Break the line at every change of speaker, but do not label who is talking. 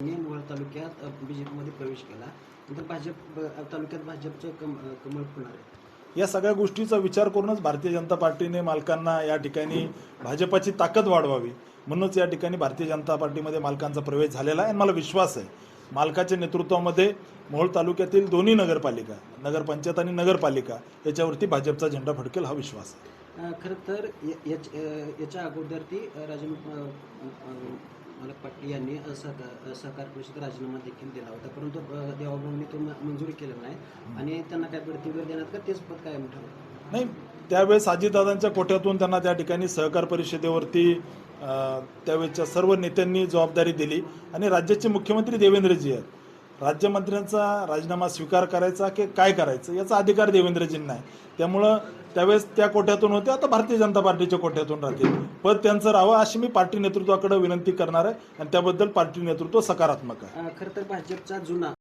मी मोहोळ तालुक्यात बीजेपीमध्ये प्रवेश केला. नंतर भाजप तालुक्यात भाजपचं कम कमळ फुलणार आहे.
या सगळ्या गोष्टीचा विचार करूनच भारतीय जनता पार्टीने मालकांना या ठिकाणी भाजपाची ताकद वाढवावी म्हणूनच या ठिकाणी भारतीय जनता पार्टीमध्ये मालकांचा प्रवेश झालेला आहे. आणि मला विश्वास आहे मालकाच्या नेतृत्वामध्ये मोहोळ तालुक्यातील दोन्ही नगरपालिका नगरपंचायत आणि नगरपालिका याच्यावरती भाजपचा झेंडा फडकेल हा विश्वास आहे.
खरं तर याच्या अगोदर ती राजन मालक पाटील यांनी असहकार सहकार परिषद राजीनामा देखील दिला होता. परंतु अ, देवाभाऊंनी तो म- मंजुरी नाही. आणि त्यांना काय बढती देण्यात का तेच पद कायम ठेवलं?
नाही त्यावेळेस अजितदादांच्या कोट्यातून त्यांना त्या ठिकाणी सहकार परिषदेवरती त्यावेळेच्या सर्व नेत्यांनी जबाबदारी दिली. आणि राज्याचे मुख्यमंत्री देवेंद्रजी आहेत. राज्यमंत्र्यांचा राजीनामा स्वीकार करायचा की काय करायचं याचा अधिकार देवेंद्रजींना आहे. त्यामुळं त्यावेळेस त्या कोट्यातून होते आता भारतीय जनता पार्टीच्या कोट्यातून राहतील. पद त्यांचं राहावं अशी मी पार्टी नेतृत्वाकडे विनंती करणार आहे आणि त्याबद्दल पार्टी नेतृत्व सकारात्मक आहे.
खरं तर भाजपचा जुना